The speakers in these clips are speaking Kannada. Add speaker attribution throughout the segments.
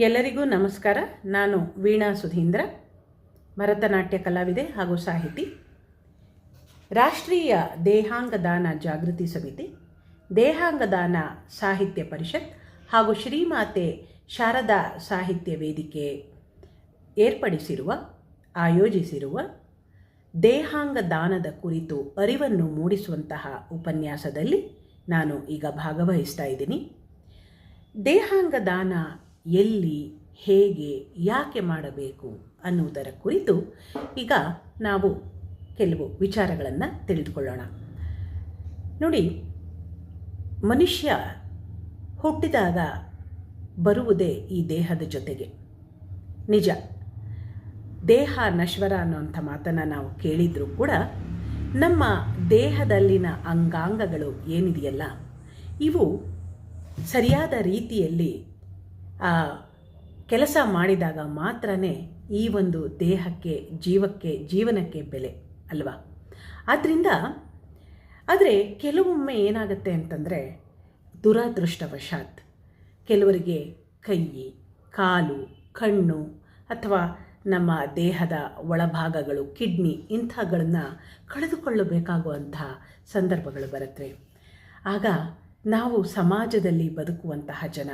Speaker 1: ಎಲ್ಲರಿಗೂ ನಮಸ್ಕಾರ. ನಾನು ವೀಣಾ ಸುಧೀಂದ್ರ, ಭರತನಾಟ್ಯ ಕಲಾವಿದೆ ಹಾಗೂ ಸಾಹಿತಿ. ರಾಷ್ಟ್ರೀಯ ದೇಹಾಂಗ ದಾನ ಜಾಗೃತಿ ಸಮಿತಿ, ದೇಹಾಂಗ ದಾನ ಸಾಹಿತ್ಯ ಪರಿಷತ್ ಹಾಗೂ ಶ್ರೀಮಾತೆ ಶಾರದಾ ಸಾಹಿತ್ಯ ವೇದಿಕೆ ಏರ್ಪಡಿಸಿರುವ, ಆಯೋಜಿಸಿರುವ ದೇಹಾಂಗ ದಾನದ ಕುರಿತು ಅರಿವನ್ನು ಮೂಡಿಸುವಂತಹ ಉಪನ್ಯಾಸದಲ್ಲಿ ನಾನು ಈಗ ಭಾಗವಹಿಸ್ತಾ ಇದ್ದೀನಿ. ದೇಹಾಂಗ ದಾನ ಎಲ್ಲಿ, ಹೇಗೆ, ಯಾಕೆ ಮಾಡಬೇಕು ಅನ್ನುವುದರ ಕುರಿತು ಈಗ ನಾವು ಕೆಲವು ವಿಚಾರಗಳನ್ನು ತಿಳಿದುಕೊಳ್ಳೋಣ. ನೋಡಿ, ಮನುಷ್ಯ ಹುಟ್ಟಿದಾಗ ಬರುವುದೇ ಈ ದೇಹದ ಜೊತೆಗೆ. ನಿಜ. ದೇಹ ನಶ್ವರ ಅನ್ನುವಂಥ ಮಾತನ್ನು ನಾವು ಕೇಳಿದರೂ ಕೂಡ ನಮ್ಮ ದೇಹದಲ್ಲಿನ ಅಂಗಾಂಗಗಳು ಏನಿದೆಯಲ್ಲ, ಇವು ಸರಿಯಾದ ರೀತಿಯಲ್ಲಿ ಕೆಲಸ ಮಾಡಿದಾಗ ಮಾತ್ರನೇ ಈ ಒಂದು ದೇಹಕ್ಕೆ, ಜೀವಕ್ಕೆ, ಜೀವನಕ್ಕೆ ಬೆಲೆ ಅಲ್ವಾ? ಆದ್ದರಿಂದ ಆದರೆ ಕೆಲವೊಮ್ಮೆ ಏನಾಗುತ್ತೆ ಅಂತಂದರೆ ದುರಾದೃಷ್ಟವಶಾತ್ ಕೆಲವರಿಗೆ ಕೈ, ಕಾಲು, ಕಣ್ಣು ಅಥವಾ ನಮ್ಮ ದೇಹದ ಒಳಭಾಗಗಳು, ಕಿಡ್ನಿ ಇಂಥಗಳನ್ನು ಕಳೆದುಕೊಳ್ಳಬೇಕಾಗುವಂಥ ಸಂದರ್ಭಗಳು ಬರುತ್ತೆ ಆಗ ನಾವು ಸಮಾಜದಲ್ಲಿ ಬದುಕುವಂತಹ ಜನ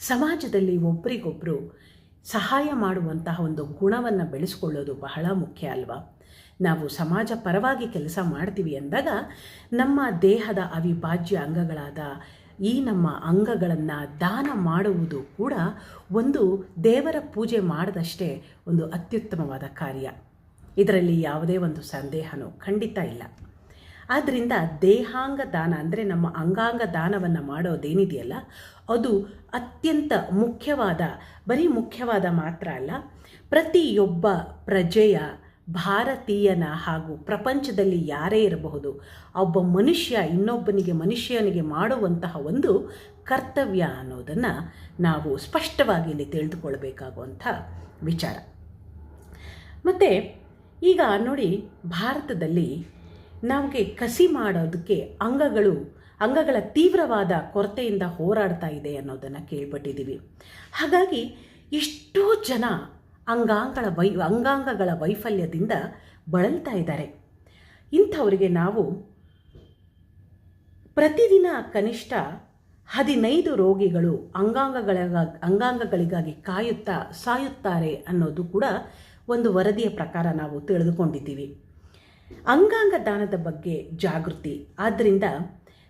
Speaker 1: ಸಮಾಜದಲ್ಲಿ ಒಬ್ಬರಿಗೊಬ್ಬರು ಸಹಾಯ ಮಾಡುವಂತಹ ಒಂದು ಗುಣವನ್ನು ಬೆಳೆಸ್ಕೊಳ್ಳೋದು ಬಹಳ ಮುಖ್ಯ ಅಲ್ವಾ? ನಾವು ಸಮಾಜ ಪರವಾಗಿ ಕೆಲಸ ಮಾಡ್ತೀವಿ ಅಂದಾಗ ನಮ್ಮ ದೇಹದ ಅವಿಭಾಜ್ಯ ಅಂಗಗಳಾದ ಈ ನಮ್ಮ ಅಂಗಗಳನ್ನು ದಾನ ಮಾಡುವುದು ಕೂಡ ಒಂದು ದೇವರ ಪೂಜೆ ಮಾಡಿದಷ್ಟೇ ಒಂದು ಅತ್ಯುತ್ತಮವಾದ ಕಾರ್ಯ. ಇದರಲ್ಲಿ ಯಾವುದೇ ಒಂದು ಸಂದೇಹನೂ ಖಂಡಿತ ಇಲ್ಲ. ಆದ್ದರಿಂದ ದೇಹಾಂಗ ದಾನ ಅಂದರೆ ನಮ್ಮ ಅಂಗಾಂಗ ದಾನವನ್ನು ಮಾಡೋದೇನಿದೆಯಲ್ಲ, ಅದು ಅತ್ಯಂತ ಮುಖ್ಯವಾದ, ಬರೀ ಮುಖ್ಯವಾದ ಮಾತ್ರ ಅಲ್ಲ, ಪ್ರತಿಯೊಬ್ಬ ಪ್ರಜೆಯ ಭಾರತೀಯನ ಹಾಗೂ ಪ್ರಪಂಚದಲ್ಲಿ ಯಾರೇ ಇರಬಹುದು, ಒಬ್ಬ ಮನುಷ್ಯ ಇನ್ನೊಬ್ಬನಿಗೆ, ಮನುಷ್ಯನಿಗೆ ಮಾಡುವಂತಹ ಒಂದು ಕರ್ತವ್ಯ ಅನ್ನೋದನ್ನು ನಾವು ಸ್ಪಷ್ಟವಾಗಿ ಇಲ್ಲಿ ತಿಳಿದುಕೊಳ್ಬೇಕಾಗುವಂಥ ವಿಚಾರ. ಮತ್ತು ಈಗ ನೋಡಿ, ಭಾರತದಲ್ಲಿ ನಮಗೆ ಕಸಿ ಮಾಡೋದಕ್ಕೆ ಅಂಗಗಳು, ಅಂಗಗಳ ತೀವ್ರವಾದ ಕೊರತೆಯಿಂದ ಹೋರಾಡ್ತಾ ಇದೆ ಅನ್ನೋದನ್ನು ಕೇಳ್ಪಟ್ಟಿದ್ದೀವಿ. ಹಾಗಾಗಿ ಎಷ್ಟೋ ಜನ ಅಂಗಾಂಗಗಳ ವೈ, ಅಂಗಾಂಗಗಳ ವೈಫಲ್ಯದಿಂದ ಬಳಲ್ತಾ ಇದ್ದಾರೆ. ಇಂಥವರಿಗೆ ನಾವು ಪ್ರತಿದಿನ ಕನಿಷ್ಠ ಹದಿನೈದು ರೋಗಿಗಳು ಅಂಗಾಂಗಗಳ ಅಂಗಾಂಗಗಳಿಗಾಗಿ ಕಾಯುತ್ತಾ, ಸಾಯುತ್ತಾರೆ ಅನ್ನೋದು ಕೂಡ ಒಂದು ವರದಿಯ ಪ್ರಕಾರ ನಾವು ತಿಳಿದುಕೊಂಡಿದ್ದೀವಿ. ಅಂಗಾಂಗ ದಾನದ ಬಗ್ಗೆ ಜಾಗೃತಿ. ಆದ್ದರಿಂದ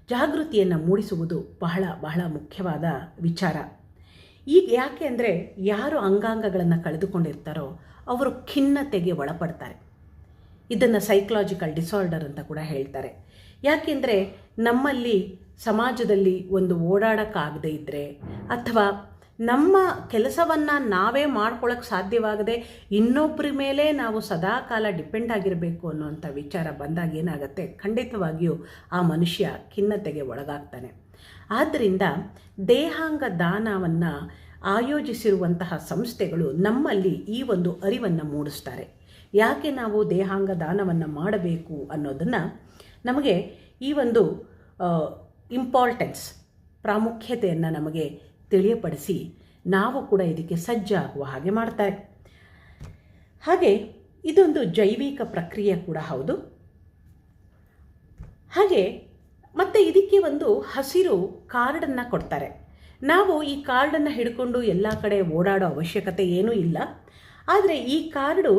Speaker 1: ಜಾಗೃತಿಯನ್ನು ಮೂಡಿಸುವುದು ಬಹಳ ಬಹಳ ಮುಖ್ಯವಾದ ವಿಚಾರ. ಈಗ ಯಾಕೆ ಅಂದರೆ ಯಾರು ಅಂಗಾಂಗಗಳನ್ನು ಕಳೆದುಕೊಂಡಿರ್ತಾರೋ ಅವರು ಖಿನ್ನತೆಗೆ ಒಳಪಡ್ತಾರೆ. ಇದನ್ನು ಸೈಕಲಾಜಿಕಲ್ ಡಿಸಾರ್ಡರ್ ಅಂತ ಕೂಡ ಹೇಳ್ತಾರೆ. ಯಾಕೆಂದರೆ ನಮ್ಮಲ್ಲಿ ಸಮಾಜದಲ್ಲಿ ಒಂದು ಓಡಾಡೋಕ್ಕಾಗದೇ ಇದ್ದರೆ ಅಥವಾ ನಮ್ಮ ಕೆಲಸವನ್ನು ನಾವೇ ಮಾಡ್ಕೊಳ್ಳೋಕ್ಕೆ ಸಾಧ್ಯವಾಗದೆ ಇನ್ನೊಬ್ಬರ ಮೇಲೆ ನಾವು ಸದಾಕಾಲ ಡಿಪೆಂಡ್ ಆಗಿರಬೇಕು ಅನ್ನುವಂಥ ವಿಚಾರ ಬಂದಾಗ ಏನಾಗುತ್ತೆ? ಖಂಡಿತವಾಗಿಯೂ ಆ ಮನುಷ್ಯ ಖಿನ್ನತೆಗೆ ಒಳಗಾಗ್ತಾನೆ. ಆದ್ದರಿಂದ ದೇಹಾಂಗ ದಾನವನ್ನು ಆಯೋಜಿಸಿರುವಂತಹ ಸಂಸ್ಥೆಗಳು ನಮ್ಮಲ್ಲಿ ಈ ಒಂದು ಅರಿವನ್ನು ಮೂಡಿಸ್ತಾರೆ. ಯಾಕೆ ನಾವು ದೇಹಾಂಗ ದಾನವನ್ನು ಮಾಡಬೇಕು ಅನ್ನೋದನ್ನು ನಮಗೆ ಈ ಒಂದು ಇಂಪಾರ್ಟೆನ್ಸ್ ಪ್ರಾಮುಖ್ಯತೆಯನ್ನು ನಮಗೆ ತಿಳಿಯಪಡಿಸಿ ನಾವು ಕೂಡ ಇದಕ್ಕೆ ಸಜ್ಜಾಗುವ ಹಾಗೆ ಮಾಡ್ತಾರೆ. ಹಾಗೆ ಇದೊಂದು ಜೈವಿಕ ಪ್ರಕ್ರಿಯೆ ಕೂಡ ಹೌದು. ಹಾಗೆ ಮತ್ತೆ ಇದಕ್ಕೆ ಒಂದು ಹಸಿರು ಕಾರ್ಡನ್ನು ಕೊಡ್ತಾರೆ. ನಾವು ಈ ಕಾರ್ಡನ್ನು ಹಿಡ್ಕೊಂಡು ಎಲ್ಲ ಕಡೆ ಓಡಾಡೋ ಅವಶ್ಯಕತೆ ಏನೂ ಇಲ್ಲ. ಆದರೆ ಈ ಕಾರ್ಡು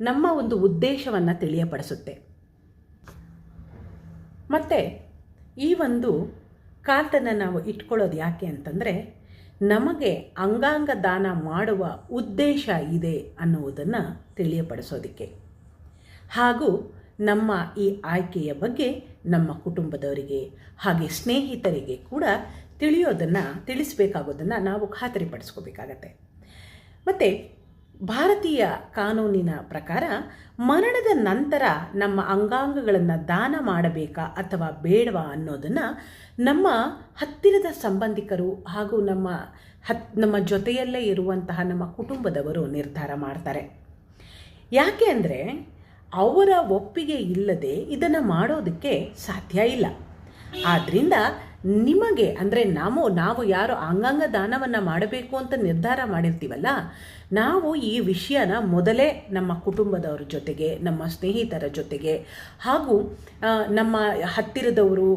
Speaker 1: ನಮ್ಮ ಒಂದು ಉದ್ದೇಶವನ್ನು ತಿಳಿಯಪಡಿಸುತ್ತೆ. ಮತ್ತು ಈ ಒಂದು ಕಾರ್ಡನ್ನು ನಾವು ಇಟ್ಕೊಳ್ಳೋದು ಯಾಕೆ ಅಂತಂದರೆ ನಮಗೆ ಅಂಗಾಂಗ ದಾನ ಮಾಡುವ ಉದ್ದೇಶ ಇದೆ ಅನ್ನುವುದನ್ನು ತಿಳಿಯಪಡಿಸೋದಕ್ಕೆ. ಹಾಗೂ ನಮ್ಮ ಈ ಆಯ್ಕೆಯ ಬಗ್ಗೆ ನಮ್ಮ ಕುಟುಂಬದವರಿಗೆ ಹಾಗೆ ಸ್ನೇಹಿತರಿಗೆ ಕೂಡ ತಿಳಿಯೋದನ್ನು, ತಿಳಿಸಬೇಕಾಗೋದನ್ನು ನಾವು ಖಾತರಿಪಡಿಸ್ಕೋಬೇಕಾಗತ್ತೆ. ಮತ್ತು ಭಾರತೀಯ ಕಾನೂನಿನ ಪ್ರಕಾರ ಮರಣದ ನಂತರ ನಮ್ಮ ಅಂಗಾಂಗಗಳನ್ನು ದಾನ ಮಾಡಬೇಕಾ ಅಥವಾ ಬೇಡವಾ ಅನ್ನೋದನ್ನು ನಮ್ಮ ಹತ್ತಿರದ ಸಂಬಂಧಿಕರು ಹಾಗೂ ನಮ್ಮ ಹತ್, ನಮ್ಮ ಜೊತೆಯಲ್ಲೇ ಇರುವಂತಹ ನಮ್ಮ ಕುಟುಂಬದವರು ನಿರ್ಧಾರ ಮಾಡ್ತಾರೆ. ಯಾಕೆ ಅಂದರೆ ಅವರ ಒಪ್ಪಿಗೆ ಇಲ್ಲದೆ ಇದನ್ನು ಮಾಡೋದಕ್ಕೆ ಸಾಧ್ಯ ಇಲ್ಲ. ಆದ್ದರಿಂದ ನಿಮಗೆ, ಅಂದರೆ ನಾವು ನಾವು ಯಾರು ಅಂಗಾಂಗ ದಾನವನ್ನು ಮಾಡಬೇಕು ಅಂತ ನಿರ್ಧಾರ ಮಾಡಿರ್ತೀವಲ್ಲ, ನಾವು ಈ ವಿಷಯನ ಮೊದಲೇ ನಮ್ಮ ಕುಟುಂಬದವ್ರ ಜೊತೆಗೆ, ನಮ್ಮ ಸ್ನೇಹಿತರ ಜೊತೆಗೆ, ಹಾಗೂ ನಮ್ಮ ಹತ್ತಿರದವರು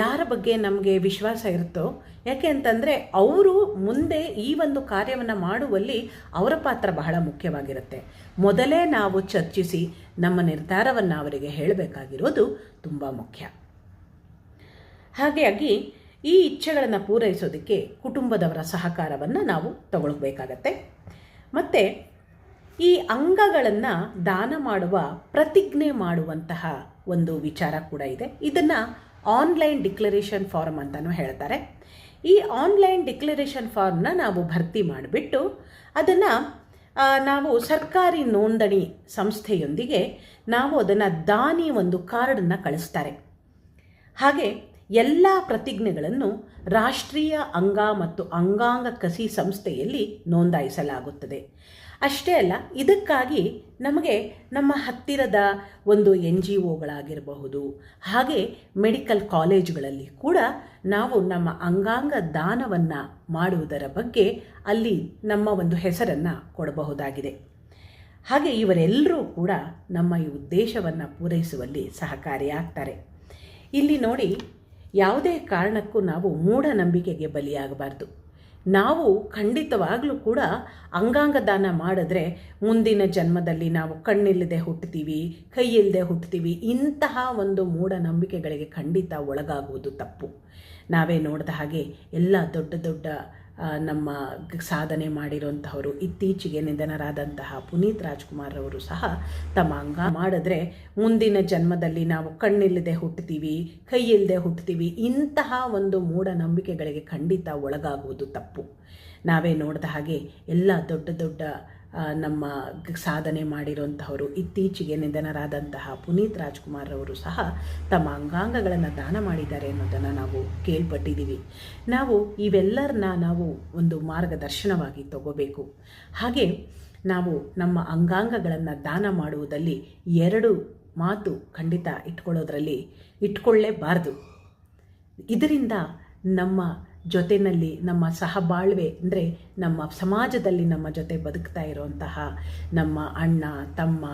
Speaker 1: ಯಾರ ಬಗ್ಗೆ ನಮಗೆ ವಿಶ್ವಾಸ ಇರುತ್ತೋ, ಯಾಕೆ ಅಂತಂದರೆ ಅವರು ಮುಂದೆ ಈ ಒಂದು ಕಾರ್ಯವನ್ನು ಮಾಡುವಲ್ಲಿ ಅವರ ಪಾತ್ರ ಬಹಳ ಮುಖ್ಯವಾಗಿರುತ್ತೆ. ಮೊದಲೇ ನಾವು ಚರ್ಚಿಸಿ ನಮ್ಮ ನಿರ್ಧಾರವನ್ನು ಅವರಿಗೆ ಹೇಳಬೇಕಾಗಿರೋದು ತುಂಬ ಮುಖ್ಯ. ಹಾಗಾಗಿ ಈ ಇಚ್ಛೆಗಳನ್ನು ಪೂರೈಸೋದಕ್ಕೆ ಕುಟುಂಬದವರ ಸಹಕಾರವನ್ನು ನಾವು ತಗೊಳ್ಬೇಕಾಗತ್ತೆ. ಮತ್ತು ಈ ಅಂಗಗಳನ್ನು ದಾನ ಮಾಡುವ ಪ್ರತಿಜ್ಞೆ ಮಾಡುವಂತಹ ಒಂದು ವಿಚಾರ ಕೂಡ ಇದೆ. ಇದನ್ನು ಆನ್ಲೈನ್ ಡಿಕ್ಲರೇಷನ್ ಫಾರ್ಮ್ ಅಂತಲೂ ಹೇಳ್ತಾರೆ. ಈ ಆನ್ಲೈನ್ ಡಿಕ್ಲರೇಷನ್ ಫಾರ್ಮ್ನ ನಾವು ಭರ್ತಿ ಮಾಡಿಬಿಟ್ಟು ಅದನ್ನು ನಾವು ಸರ್ಕಾರಿ ನೋಂದಣಿ ಸಂಸ್ಥೆಯೊಂದಿಗೆ ನಾವು ಅದನ್ನು ದಾನಿ ಒಂದು ಕಾರ್ಡನ್ನು ಕಳಿಸ್ತಾರೆ. ಹಾಗೆ ಎಲ್ಲ ಪ್ರತಿಜ್ಞೆಗಳನ್ನು ರಾಷ್ಟ್ರೀಯ ಅಂಗ ಮತ್ತು ಅಂಗಾಂಗ ಕಸಿ ಸಂಸ್ಥೆಯಲ್ಲಿ ನೋಂದಾಯಿಸಲಾಗುತ್ತದೆ. ಅಷ್ಟೇ ಅಲ್ಲ, ಇದಕ್ಕಾಗಿ ನಮಗೆ ನಮ್ಮ ಹತ್ತಿರದ ಒಂದು ಎನ್ ಜಿ ಒಗಳಾಗಿರಬಹುದು ಹಾಗೆ ಮೆಡಿಕಲ್ ಕಾಲೇಜುಗಳಲ್ಲಿ ಕೂಡ ನಾವು ನಮ್ಮ ಅಂಗಾಂಗ ದಾನವನ್ನು ಮಾಡುವುದರ ಬಗ್ಗೆ ಅಲ್ಲಿ ನಮ್ಮ ಒಂದು ಹೆಸರನ್ನು ಕೊಡಬಹುದಾಗಿದೆ. ಹಾಗೆ ಇವರೆಲ್ಲರೂ ಕೂಡ ನಮ್ಮ ಈ ಉದ್ದೇಶವನ್ನು ಪೂರೈಸುವಲ್ಲಿ ಸಹಕಾರಿಯಾಗ್ತಾರೆ. ಇಲ್ಲಿ ನೋಡಿ ಯಾವುದೇ ಕಾರಣಕ್ಕೂ ನಾವು ಮೂಢನಂಬಿಕೆಗೆ ಬಲಿಯಾಗಬಾರ್ದು. ನಾವು ಖಂಡಿತವಾಗಲೂ ಕೂಡ ಅಂಗಾಂಗ ದಾನ ಮಾಡಿದ್ರೆ ಮುಂದಿನ ಜನ್ಮದಲ್ಲಿ ನಾವು ಕಣ್ಣಿಲ್ಲದೆ ಹುಟ್ಟುತ್ತೀವಿ ಕೈಯಿಲ್ಲದೆ ಹುಟ್ಟುತ್ತೀವಿ ಇಂತಹ ಒಂದು ಮೂಢನಂಬಿಕೆಗಳಿಗೆ ಖಂಡಿತ ಒಳಗಾಗುವುದು ತಪ್ಪು. ನಾವೇ ನೋಡಿದ ಹಾಗೆ ಎಲ್ಲ ದೊಡ್ಡ ದೊಡ್ಡ ನಮ್ಮ ಸಾಧನೆ ಮಾಡಿರುವಂಥವರು ಇತ್ತೀಚೆಗೆ ನಿಧನರಾದಂತಹ ಪುನೀತ್ ರಾಜ್ಕುಮಾರ್ ಅವರು ಸಹ ತಮ್ಮ ಅಂಗ ಮಾಡಿದ್ರೆ ಮುಂದಿನ ಜನ್ಮದಲ್ಲಿ ನಾವು ಕಣ್ಣಿಲ್ಲದೆ ಹುಟ್ಟುತ್ತೀವಿ ಕೈಯಿಲ್ಲದೆ ಹುಟ್ಟುತ್ತೀವಿ ಇಂತಹ ಒಂದು ಮೂಢನಂಬಿಕೆಗಳಿಗೆ ಖಂಡಿತ ಒಳಗಾಗುವುದು ತಪ್ಪು. ನಾವೇ ನೋಡಿದ ಹಾಗೆ ಎಲ್ಲ ದೊಡ್ಡ ದೊಡ್ಡ ನಮ್ಮ ಸಾಧನೆ ಮಾಡಿರುವಂತಹವರು, ಇತ್ತೀಚೆಗೆ ನಿಧನರಾದಂತಹ ಪುನೀತ್ ರಾಜ್ಕುಮಾರ್ ಅವರು ಸಹ ತಮ್ಮ ಅಂಗಾಂಗಗಳನ್ನು ದಾನ ಮಾಡಿದ್ದಾರೆ ಅನ್ನೋದನ್ನು ನಾವು ಕೇಳ್ಪಟ್ಟಿದ್ದೀವಿ. ನಾವು ಇವೆಲ್ಲರನ್ನ ನಾವು ಒಂದು ಮಾರ್ಗದರ್ಶನವಾಗಿ ತಗೋಬೇಕು. ಹಾಗೆ ನಾವು ನಮ್ಮ ಅಂಗಾಂಗಗಳನ್ನು ದಾನ ಮಾಡುವುದಲ್ಲಿ ಎರಡು ಮಾತು ಖಂಡಿತ ಇಟ್ಕೊಳ್ಳೋದ್ರಲ್ಲಿ ಇಟ್ಕೊಳ್ಳೇಬಾರ್ದು. ಇದರಿಂದ ನಮ್ಮ ಜೊತೆಯಲ್ಲಿ ನಮ್ಮ ಸಹಬಾಳ್ವೆ, ಅಂದರೆ ನಮ್ಮ ಸಮಾಜದಲ್ಲಿ ನಮ್ಮ ಜೊತೆ ಬದುಕ್ತಾ ಇರುವಂತಹ ನಮ್ಮ ಅಣ್ಣ, ತಮ್ಮ,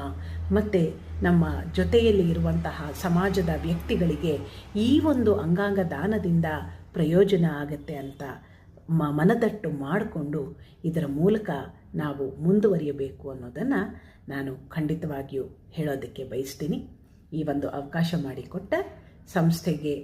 Speaker 1: ಮತ್ತು ನಮ್ಮ ಜೊತೆಯಲ್ಲಿ ಇರುವಂತಹ ಸಮಾಜದ ವ್ಯಕ್ತಿಗಳಿಗೆ ಈ ಒಂದು ಅಂಗಾಂಗ ದಾನದಿಂದ ಪ್ರಯೋಜನ ಆಗತ್ತೆ ಅಂತ ಮ ಮನದಟ್ಟು ಮಾಡಿಕೊಂಡು ಇದರ ಮೂಲಕ ನಾವು ಮುಂದುವರಿಯಬೇಕು ಅನ್ನೋದನ್ನು ನಾನು ಖಂಡಿತವಾಗಿಯೂ ಹೇಳೋದಕ್ಕೆ ಬಯಸ್ತೀನಿ. ಈ ಒಂದು ಅವಕಾಶ ಮಾಡಿಕೊಟ್ಟ ಸಂಸ್ಥೆಗೆ